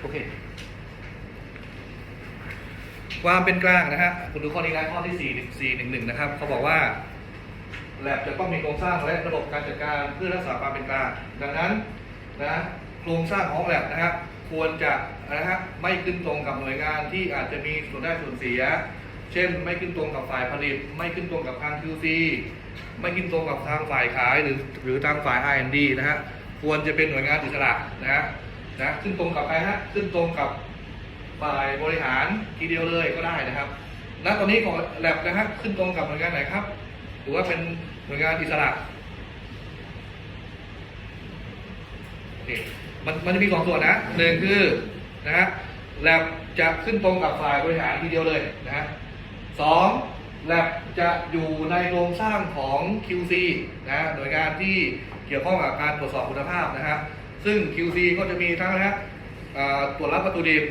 โอเค ความเป็นกลางนะฮะคุณดูข้อนี้นะข้อที่ 4 4 1 1 นะครับ เขาบอกว่าแลบจะต้องมีโครงสร้างและระบบการจัดการเพื่อรักษาความเป็นกลาง ดังนั้นนะโครงสร้างของแลบนะฮะควรจะนะฮะไม่ขึ้นตรงกับหน่วยงานที่อาจจะมีส่วนได้ส่วนเสีย เช่น ไม่ขึ้นตรงกับฝ่ายผลิต ไม่ขึ้นตรงกับทาง QC ไม่ขึ้นตรงกับทางฝ่ายขายหรือหรือทางฝ่าย R&D นะฮะควรจะเป็นหน่วยงานอิสระนะฮะ นะขึ้นตรงกับใครฮะขึ้นตรงกับฝ่ายบริหารทีเดียวเลยก็ได้นะครับณตอนนี้ของแลบนะฮะขึ้นตรงกับหน่วยงานไหนครับ หรือว่าเป็นหน่วยงานอิสระโอเคมันมันจะมีสองส่วนนะหนึ่งคือนะฮะแลบจะขึ้นตรงกับฝ่ายบริหารทีเดียวเลยนะฮะสองแลบจะอยู่ในโครงสร้างของ QC นะฮะหน่วยงานที่เกี่ยวข้องกับการตรวจสอบคุณภาพนะฮะ ซึ่ง QC ก็จะมีทั้งนะฮะตรวจรับวัตถุดิบ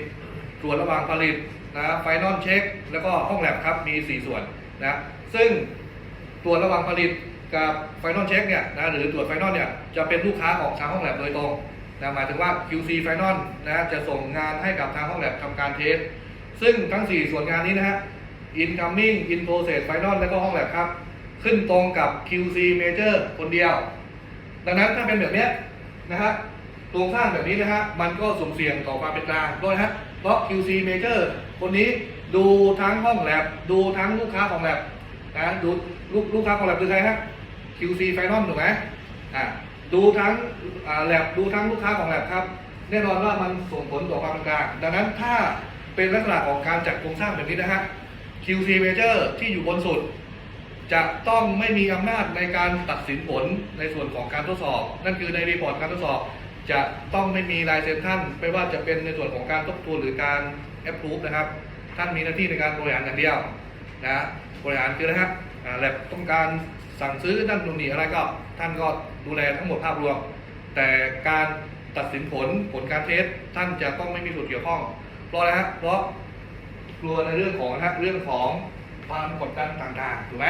ตรวจระหว่างผลิตนะไฟนอลเช็คแล้วก็ห้องแลบครับมี 4 ส่วนนะซึ่งตรวจระหว่างผลิตกับไฟนอลเช็คเนี่ยนะหรือตรวจไฟนอลเนี่ยจะเป็นลูกค้าของทางห้องแลบโดยตรงนะหมายถึงว่า QC ไฟนอลนะจะส่งงานให้กับทางห้องแลบทำการเทสซึ่งทั้ง 4 ส่วนงานนี้นะฮะ incoming in process final และก็ห้องแลบครับ ขึ้นตรงกับ QC major คนเดียว ดังนั้นถ้าเป็นแบบเนี้ยนะฮะ รงสร้างแบบนี้นะฮะมันก็สุ่มเสี่ยงต่อความเป็นกลางด้วยฮะเพราะ QC major คนนี้ดูทั้งห้องแลบดูทั้งลูกค้าของแลบนะดูลูกลูกค้าของแลบคือใครฮะ QC final ถูกไหมอ่าดูทั้งแลบดูทั้งลูกค้าของแลบครับ แน่นอนว่ามันส่งผลต่อความเป็นกลาง ดังนั้นถ้าเป็นลักษณะของการจัดโครงสร้างแบบนี้นะฮะ QC major ที่อยู่บนสุด จะต้องไม่มีอำนาจในการตัดสินผลในส่วนของการทดสอบ นั่นคือในรีพอร์ตการทดสอบ จะต้องไม่มีลายเซ็นท่านไม่ว่าจะเป็นในส่วนของการทบทวนหรือการแอปพูฟนะครับ ท่านมีหน้าที่ในการบริหารอย่างเดียวนะบริหารคืออะไรครับอ่าแลบต้องการสั่งซื้อนั่นนู่นนี่อะไรก็ท่านก็ดูแลทั้งหมดภาพรวม แต่การตัดสินผลผลการเทสท่านจะต้องไม่มีส่วนเกี่ยวข้อง เพราะอะไรฮะเพราะกลัวในเรื่องของนะฮะเรื่องของความกดดันต่างๆถูกไหม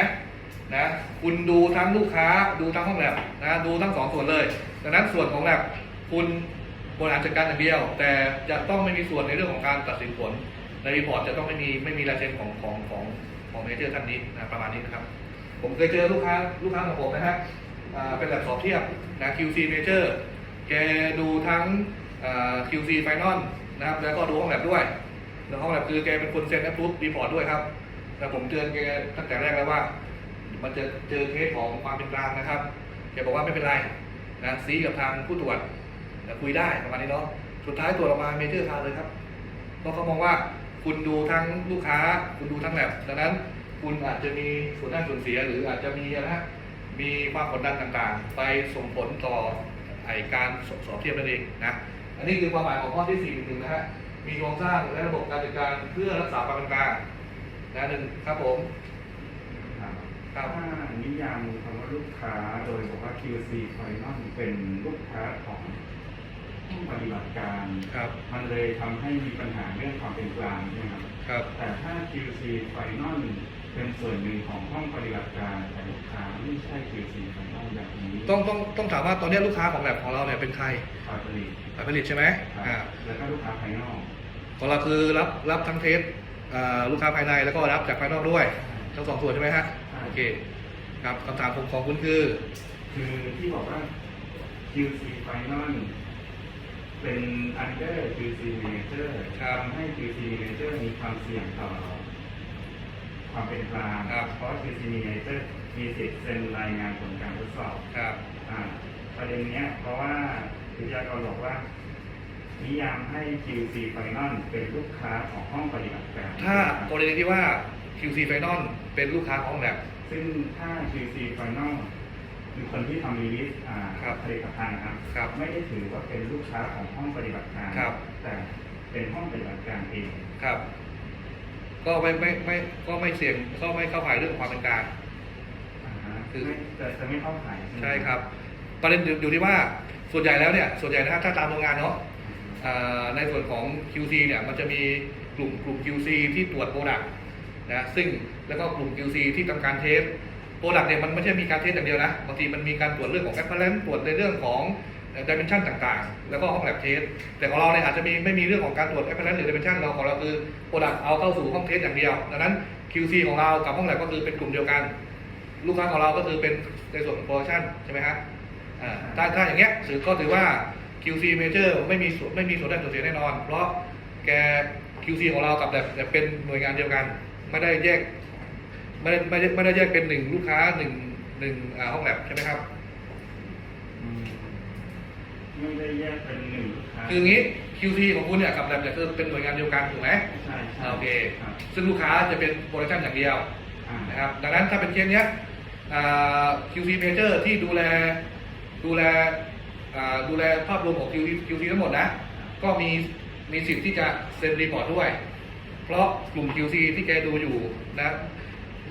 นะคุณดูทั้งลูกค้าดูทั้งห้องแลบนะดูทั้งสองส่วนเลย ดังนั้นส่วนของแลบ คุณบริหารจัดการอย่างเดียว แต่จะต้องไม่มีส่วนในเรื่องของการตัดสินผล ในรีพอร์ตจะต้องไม่มีไม่มีลายเซ็นของของของของเมเจอร์ท่านนี้นะประมาณนี้นะครับ ผมเคยเจอลูกค้าลูกค้าของผมนะฮะเป็นแลบสอบเทียบนะ QC Major แกดูทั้ง QC Final นะครับ แล้วก็ดูห้องแลบด้วยแล้วห้องแลบคือแกเป็นคนเซ็นแอปพูฟรีพอร์ตด้วยครับ แต่ผมเตือนแกตั้งแต่แรกแล้วว่า มันจะเจอเคสของความเป็นกลางนะครับ แกบอกว่าไม่เป็นไรนะซีกับทางผู้ตรวจ นะคุยได้ประมาณนี้เนาะสุดท้ายตรวจออกมาเมเจอร์ทางเลยครับเพราะเขามองว่าคุณดูทั้งลูกค้า คุณดูทั้งแลบดังนั้นคุณอาจจะมีส่วนได้ส่วนเสียหรืออาจจะมีอะไรนะมีความกดดันต่างๆ ไปส่งผลต่อไอการสอบสอบเทียบนั่นเองนะอันนี้คือความหมายของข้อที่4ี่หนึ่งนะฮะมีโครงสร้างและระบบการจัดการเพื่อรักษาความเป็นกลางนะหนึ่งครับผมครับครับถ้านิยามคำว่าลูกค้าโดยบอกว่า QC Final เป็นลูกค้าของ ห้องปฏิบัติการ ครับมันเลยทำให้มีปัญหาเรื่องความเป็นกลางใช่ไหมครับ ครับ แต่ถ้า QC Final เป็นส่วนหนึ่งของห้องปฏิบัติการแต่ลูกค้าไม่ใช่ QC Final แบบนี้ต้องต้องต้องถามว่าตอนนี้ลูกค้าของแลบของเราเนี่ยเป็นใครฝ่ายผลิตฝ่ายผลิตใช่ไหมครับอ่าแล้วก็ลูกค้าภายนอกของเราคือรับรับทั้งเทสอ่าลูกค้าภายในแล้วก็รับจากภายนอกด้วยทั้งสองส่วนใช่ไหมฮะใช่โอเคครับคำถามของของคุณคือ คือที่บอกว่า QC Final เป็น under QC Manager ครับทำให้ QC Manager มีความเสี่ยงต่อ ความเป็นกลางครับ เพราะ QC Manager มีสิทธิ์เซ็นรายงานผลการทดสอบ ครับ อ่าประเด็นเนี้ยเพราะว่าวิทยากรบอกว่า นิยามให้ QC Final เป็นลูกค้าของห้องปฏิบัติการถ้ากรณีที่ว่า QC Final เป็นลูกค้าของแลบซึ่งถ้า QC Final คือคนที่ทำรีลิสอ่าครับผลิตภัณฑ์นะครับครับไม่ได้ถือว่าเป็นลูกค้าของห้องปฏิบัติการครับ แต่เป็นห้องปฏิบัติการเองครับ ก็ไม่ไม่ไม่ก็ไม่เสี่ยงก็ไม่เข้าข่ายเรื่องความเป็นกลาง อ่าฮะคือ ไม่จะจะไม่เข้าข่ายไหมใช่ครับ ประเด็นอยู่อยู่ที่ว่าส่วนใหญ่แล้วเนี่ยส่วนใหญ่นะฮะถ้าตามโรงงานเนาะอ่าในส่วนของ QC เนี่ยมันจะมีกลุ่มกลุ่ม QC ที่ตรวจโปรดักต์นะซึ่งแล้วก็กลุ่ม QC ที่ทำการเทส โปรดักต์เนี่ยมันไม่ใช่มีการเทสอย่างเดียวนะบางทีมันมีการตรวจเรื่องของแอปเปิลเลนตรวจในเรื่องของดิเมนชันต่างๆ แล้วก็ห้องแลบเทส แต่ของเราเนี่ยอาจจะมีไม่มีเรื่องของการตรวจแอปเปิลหรือดิเมนชันเราของเราคือโปรดักต์เอาเข้าสู่ห้องเทสอย่างเดียว ดังนั้น QC ของเรากับห้องแลบก็คือเป็นกลุ่มเดียวกัน ลูกค้าของเราก็คือเป็นในส่วนของโปรดักชันใช่ไหมฮะถ้าถ้าอย่างเงี้ยถือก็ถือว่า QC Major ไม่มีส่วนไม่มีส่วนได้ส่วนเสียแน่นอน เพราะแก QC ของเรากับแบบแบบเป็นหน่วยงานเดียวกัน ไม่ได้แยก ไม่ได้ไม่ได้ไม่ได้แยกเป็นหนึ่งลูกค้าหนึ่งหนึ่งอ่าห้องแลบใช่ไหมครับอืมไม่ได้แยกเป็นหนึ่งลูกค้าคืออย่างนี้ QC ของคุณเนี่ยกับแลบเนี่ยคือเป็นหน่วยงานเดียวกันถูกไหมใช่ใช่โอเค ครับซึ่งลูกค้าจะเป็นโปรดักชันอย่างเดียวอ่านะครับ ดังนั้นถ้าเป็นเคสเนี้ยอ่า QC Major ที่ดูแลดูแลอ่าดูแลภาพรวมของ QC QC ทั้งหมดนะ ก็มีมีสิทธิ์ที่จะเซ็นรีพอร์ตด้วย เพราะกลุ่ม QC ที่แกดูอยู่นะ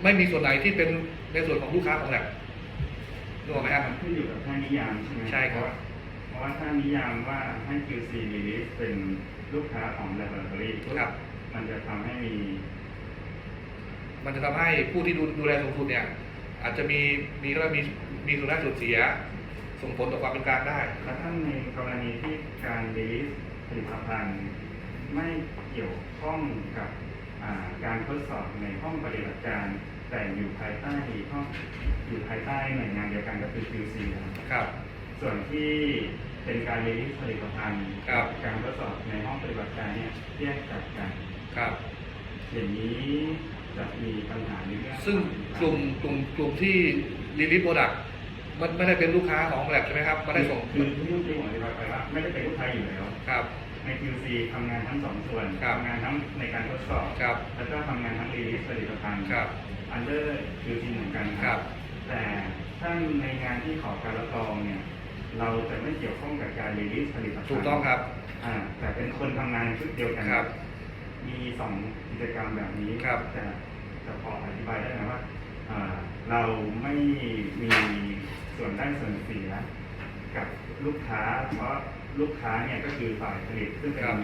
ไม่มีส่วนไหนที่เป็นในส่วนของลูกค้าของแลบรู้ไหมครับมันขึ้นอยู่กับท่านิยามใช่ไหมใช่ครับ เพราะว่าถ้านิยามว่าให้ QC release เป็นลูกค้าของ laboratory ครับ มันจะทำให้มี มันจะทำให้ผู้ที่ดูดูแลสูงสุดเนี่ย อาจจะมีมีก็มีมีส่วนได้ส่วนเสีย ส่งผลต่อความเป็นกลางได้ แล้วถ้าในกรณีที่การ release ผลิตภัณฑ์ไม่เกี่ยวข้องกับอ่า การทดสอบในห้องปฏิบัติการ แต่อยู่ภายใต้ห้องอยู่ภายใต้หน่วยงานเดียวกันก็คือ QC นะครับครับส่วนที่เป็นการ release ผลิตภัณฑ์ครับการทดสอบในห้องปฏิบัติการเนี่ยแยกจากกันครับอย่างนี้จะมีปัญหาในเรื่องซึ่งกลุ่มกลุ่มกลุ่มที่รีลิสโปรดักมันไม่ได้เป็นลูกค้าของแลบใช่ไหมครับไม่ได้ส่งคือที่ที่ผมอธิบายไปว่าไม่ได้เป็นลูกค้าอยู่แล้วครับ ใน QC ทำงานทั้งสองส่วนครับทำงานทั้งในการทดสอบครับแล้วก็ทำงานทั้ง release ผลิตภัณฑ์ครับ under QC เหมือนกันครับ แต่ถ้าในงานที่ขอการรับรองเนี่ยเราจะไม่เกี่ยวข้องกับการ release ผลิตภัณฑ์ถูกต้องครับอ่าแต่เป็นคนทำงานชุดเดียวกันครับ มีสองกิจกรรมแบบนี้ครับจะจะพออธิบายได้ไหมว่าอ่าเราไม่มีส่วนได้ส่วนเสียกับลูกค้าเพราะ ลูกค้าเนี่ยก็คือฝ่ายผลิตซึ่งเป็ครันบ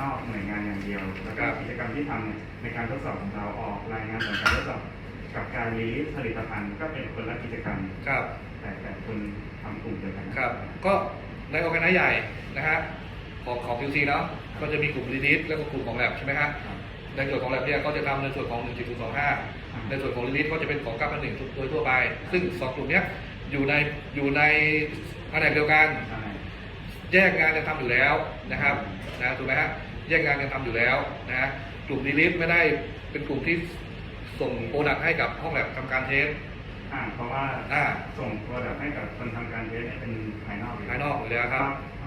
นอกหน่วยงานอย่างเดียว แล้วก็ครับ กิจกรรมที่ทำเนี่ยในการทดสอบของเราออกรายงานผลการทดสอบกับการรีลิสผลิตภัณฑ์ก็เป็นคนละกิจกรรม ครับ แต่แต่คนทำกลุ่มเดียวกันครับ ก็ในโอเคไนใหญ่นะฮะของของ QC เนาะก็จะมีกลุ่มรีลิสแล้วก็กลุ่มของแลบใช่ไหมฮะครับในส่วนของแลบเนี่ยก็จะทำในส่วนของ 1.025 ในส่วนของรีลิสก็จะเป็นของ9,1โดยทั่วไป ซึ่งสองกลุ่มเนี้ยอยู่ในอยู่ในแผนกเดียวกัน ใช่ แยกงานกันทำอยู่แล้วนะครับนะถูกไหมฮะแยกงานกันทำอยู่แล้วนะฮะกลุ่มรีลิสไม่ได้เป็นกลุ่มที่ส่งโปรดักต์ให้กับห้องแลบทำการเทสอ่าเพราะว่าอ่าส่งโปรดักต์ให้กับคนทำการเทสเนี่ยเป็นภายนอกภายนอกอยู่แล้วครับ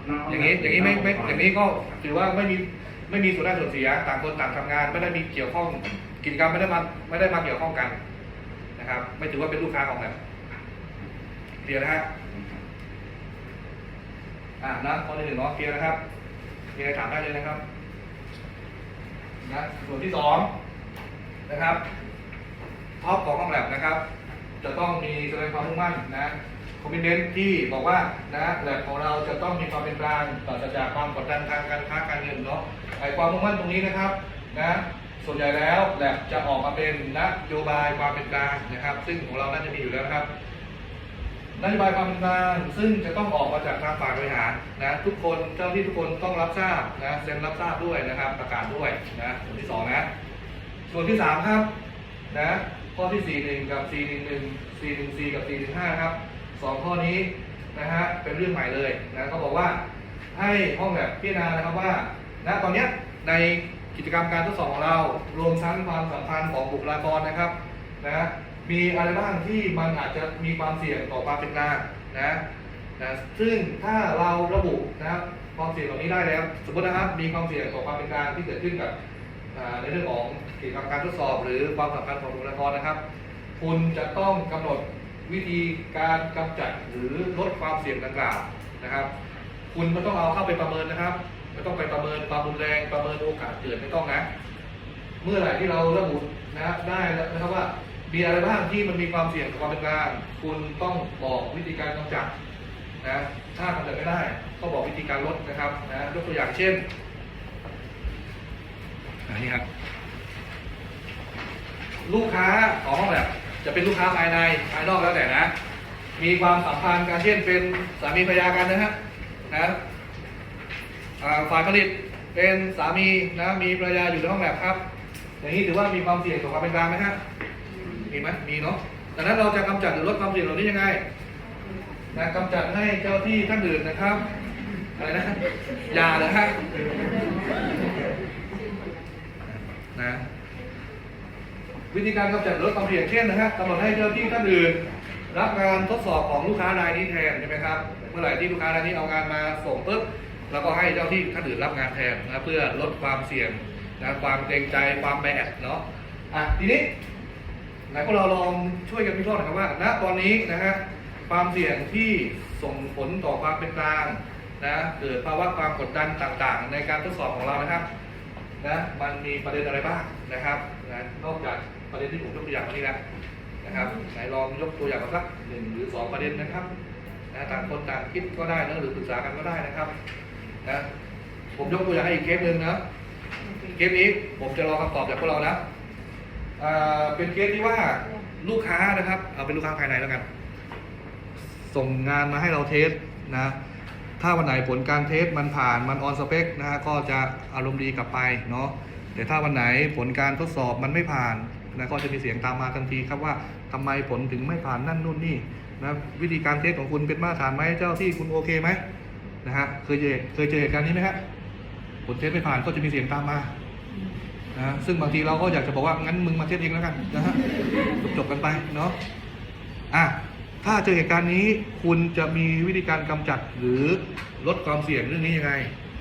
นกอย่างนี้อย่างนี้ไม่ไม่กอย่างนี้ก็ถือว่าไม่มีไม่มีส่วนได้ส่วนเสียต่างคนต่างทำงานไม่ได้มีเกี่ยวข้องกิจกรรมไม่ได้มาไม่ได้มาเกี่ยวข้องกันนะครับ ไม่ถือว่าเป็นลูกค้าของแลบเคลียร์นะฮะ อ่านะข้อที่หนึ่งเนาะเคลียร์นะครับมีอะไรถามได้เลยนะครับนะส่วนที่สองนะครับท็อปของห้องแลบนะครับ จะต้องมีแสดงความมุ่งมั่นนะคอมมิชเนตที่บอกว่านะแลบของเราจะต้องมีความเป็นกลางปราศจากความกดดันทางการค้าการเงินเนาะไอความมุ่งมั่นตรงนี้นะครับนะส่วนใหญ่แล้วแลบจะออกมาเป็นนโยบายความเป็นกลางนะครับ ซึ่งของเราน่าจะมีอยู่แล้วนะครับ นโยบายความเป็นกลางซึ่งจะต้องออกมาจากทางฝ่ายบริหารนะทุกคนเจ้าที่ทุกคนต้องรับทราบนะเซ็นรับทราบด้วยนะครับ ประกาศด้วยนะส่วนที่สองนะส่วนที่สามครับนะข้อที่สี่หนึ่งกับสี่หนึ่งหนึ่งสี่หนึ่งสี่กับสี่หนึ่งห้าครับสองข้อนี้นะฮะเป็นเรื่องใหม่เลยนะเขาบอกว่าให้ห้องแบบพิจารณานะครับว่านะตอนนี้ในกิจกรรมการทดสอบของเรารวมทั้งความสัมพันธ์ของบุคลากรนะครับนะ มีอะไรบ้างที่มันอาจจะมีความเสี่ยงต่อความเป็นกลางนะนะซึ่งถ้าเราระบุนะครับความเสี่ยงเหล่านี้ได้แล้ว สมมตินะครับมีความเสี่ยงต่อความเป็นกลางที่เกิดขึ้นกับในเรื่องของกิจกรรมการทดสอบ หรือความสัมพันธ์ของบุคลากรนะครับ คุณจะต้องกำหนดวิธีการกำจัดหรือลดความเสี่ยงดังกล่าวนะครับ คุณไม่ต้องเอาเข้าไปประเมินนะครับไม่ต้องไปประเมินความรุนแรงประเมินโอกาสเกิดไม่ต้องนะ เมื่อไหร่ที่เราระบุนะได้แล้วนะครับว่า มีอะไรบ้างที่มันมีความเสี่ยงต่อความเป็นกลางคุณต้องบอกวิธีการกำจัดนะถ้ากำจัดไม่ได้ ก็บอกวิธีการลดนะครับนะยกตัวอย่างเช่นอันนี้ครับลูกค้าของห้องแลบจะเป็นลูกค้าภายในภายนอกแล้วแต่นะ มีความสัมพันธ์กันเช่นเป็นสามีภรรยากันนะฮะนะฝ่ายผลิตเป็นสามีนะมีภรรยาอยู่ในห้องแลบครับ อย่างนี้ถือว่ามีความเสี่ยงต่อความเป็นกลางไหมฮะ มีไหมมีเนาะดังนั้นเราจะกำจัดหรือลดความเสี่ยงเหล่านี้ยังไงนะกำจัดให้เจ้าที่ท่านอื่นนะครับอะไรนะอยาเลยฮะนะวิธีการกำจัดลดความเสี่ยงเช่นนะฮะกำหนดให้เจ้าที่ท่านอื่น รับงานทดสอบของลูกค้ารายนี้แทนใช่ไหมครับเมื่อไหร่ที่ลูกค้ารายนี้เอางานมาส่งปุ๊บเราก็ให้เจ้าที่ท่านอื่นรับงานแทนนะเพื่อลดความเสี่ยงนะความเกรงใจความแบดเนาะอะทีนี้ ไหนพวกเราลองช่วยกันวิเครานะครับว่าณตอนนี้นะฮะความเสี่ยงที่ส่งผลต่อความเป็นกลางนะเกิดภาวะความกดดันต่างๆ ในการทดสอบของเรานะครับนะมันมีประเด็นอะไรบ้างนะครับนะนอกจากประเด็นที่ผมยกตัวอย่างมานี้แล้วนะครับไหนลองยกตัวอย่างมาสักหนึ่งหรือสองประเด็นนะครับนะต่างคนต่างคิดก็ได้นะหรือปรึกษากันก็ได้นะครับนะผมยกตัวอย่างให้อีกเคสหนึ่งนะเคสนี้ผมจะรอคำตอบจากพวกเรานะ อ่าเป็นเคสที่ว่าลูกค้านะครับเอาเป็นลูกค้าภายในแล้วกัน ส่งงานมาให้เราเทสนะ ถ้าวันไหนผลการเทสมันผ่านมันออนสเปคนะฮะก็จะอารมณ์ดีกลับไปเนาะแต่ถ้าวันไหนผลการทดสอบมันไม่ผ่านนะก็จะมีเสียงตามมาทันทีครับว่าทำไมผลถึงไม่ผ่านนั่นนู่นนี่นะวิธีการเทสของคุณเป็นมาตรฐานไหมเจ้าที่คุณโอเคไหมนะฮะเคยเจอเคยเจอเหตุการณ์นี้ไหมฮะผลเทสไม่ผ่านก็จะมีเสียงตามมา นะซึ่งบางทีเราก็อยากจะบอกว่างั้นมึงมาเทสเองแล้วกันนะฮะจบกันไปเนาะอะถ้าเจอเหตุการณ์นี้คุณจะมีวิธีการกำจัดหรือลดความเสี่ยงเรื่องนี้ยังไง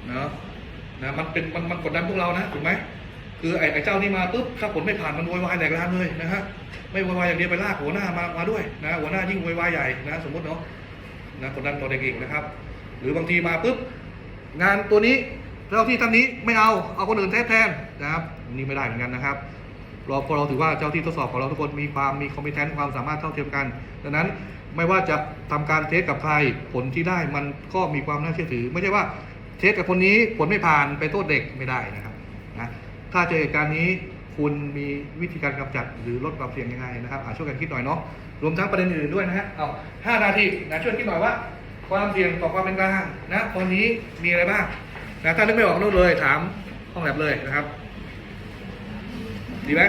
เนาะนะมันเป็นมันมันกดดันพวกเรานะถูกไหมคือไอ้ไอ้เจ้านี่มาปุ๊บถ้าผลไม่ผ่านมันโวยวายแหลกลานเลยนะฮะไม่โวยวายอย่างเดียวไปลากหัวหน้ามามาด้วยนะหัวหน้ายิ่งโวยวายใหญ่นะสมมติเนาะนะกดดันต่อเด็กอีกนะครับ หรือบางทีมาปุ๊บงานตัวนี้ เจ้าที่ท่านนี้ไม่เอาเอาคนอื่นแทนแทนนะครับนี่ไม่ได้เหมือนกันนะครับเราพอเราถือว่าเจ้าที่ทดสอบของเราทุกคนมีความมีคอมพิวเทนความสามารถเท่าเทียมกัน ดังนั้นไม่ว่าจะทำการเทสกับใครผลที่ได้มันก็มีความน่าเชื่อถือ ไม่ใช่ว่าเทสกับคนนี้ผลไม่ผ่านไปโทษเด็กไม่ได้นะครับนะถ้าเจอเหตุการณ์นี้คุณมีวิธีการกำจัดหรือลดความเสี่ยงยังไงนะครับอะช่วยกันคิดหน่อยเนาะรวมทั้งประเด็นอื่นด้วยนะฮะเอาห้านาทีนะช่วยคิดหน่อยว่า ความเสี่ยงต่อความเป็นกลางนะตอนนี้มีอะไรบ้าง นะถ้านึกไม่ออกนู่นเลย ถามห้องแลบเลยนะครับ ดีไหม